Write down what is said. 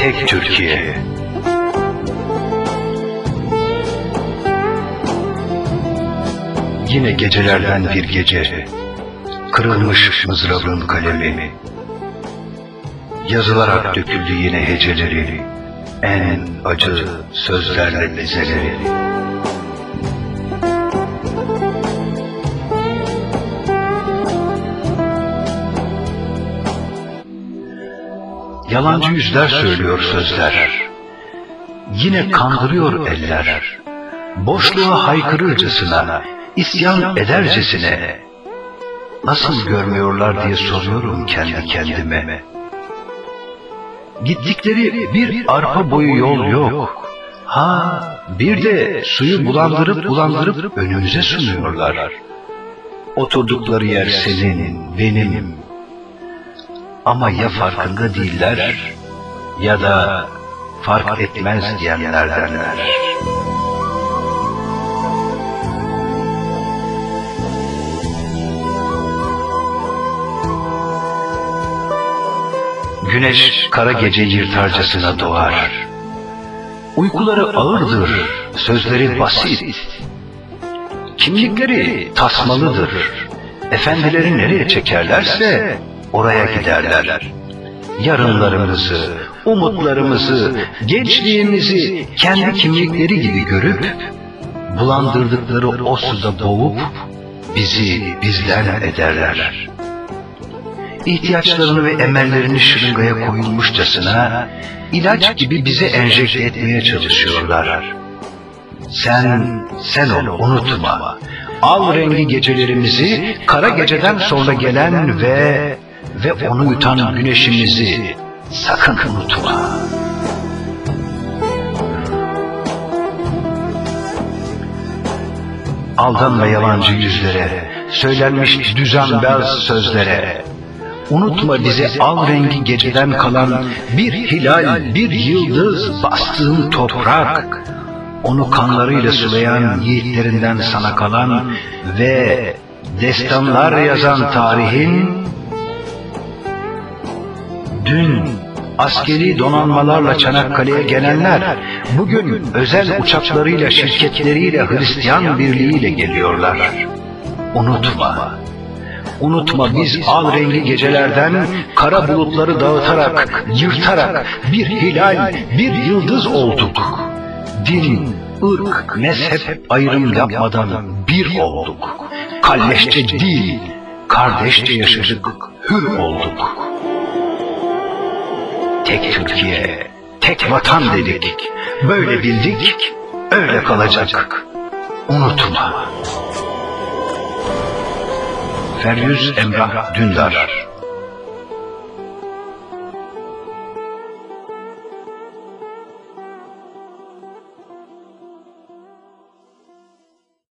Tek Türkiye. Yine gecelerden bir gece, kırılmış mızrabın kalemi, yazılarak döküldü yine heceleri, en acı sözlerle dizeleri. Yalancı yüzler söylüyor sözler. Yine kandırıyor eller. Boşluğa haykırırcasına, isyan edercesine. Nasıl görmüyorlar diye soruyorum kendi kendime. Gittikleri bir arpa boyu yol yok. Ha, bir de suyu bulandırıp bulandırıp önümüze sunuyorlar. Oturdukları yer senin, benim, ama ya farkında değiller ya da fark etmez diyenlerdenler. Güneş kara gece yırtarcasına doğar. Uykuları ağırdır, sözleri basit. Kimlikleri tasmalıdır. Efendileri nereye çekerlerse oraya giderler. Yarınlarımızı, umutlarımızı, gençliğimizi kendi kimlikleri gibi görüp, bulandırdıkları o suda boğup, bizi bizden ederler. İhtiyaçlarını ve emellerini şırıngaya koyulmuşçasına, ilaç gibi bize enjekte etmeye çalışıyorlar. Sen, sen ol, unutma. Al rengi gecelerimizi, kara geceden sonra gelen ve ve onu yutan güneşimizi sakın unutma. Aldanma yalancı yüzlere, söylenmiş düzenbaz sözlere. Unutma bize al rengi geceden kalan bir hilal, bir yıldız bastığın toprak. Onu kanlarıyla sulayan yiğitlerinden sana kalan ve destanlar yazan tarihin Dün askeri donanmalarla Çanakkale'ye gelenler bugün özel uçaklarıyla, şirketleriyle, Hristiyan birliğiyle geliyorlar. Unutma. Unutma biz al rengi gecelerden kara bulutları dağıtarak, yırtarak bir hilal, bir yıldız olduk. Din, ırk, mezhep ayrım yapmadan bir olduk. Kalleşçe değil, kardeşçe yaşadık, hür olduk. Tek Türkiye, tek vatan dedik. Böyle bildik, öyle kalacak. Unutma. Feryüz Emrah Dündar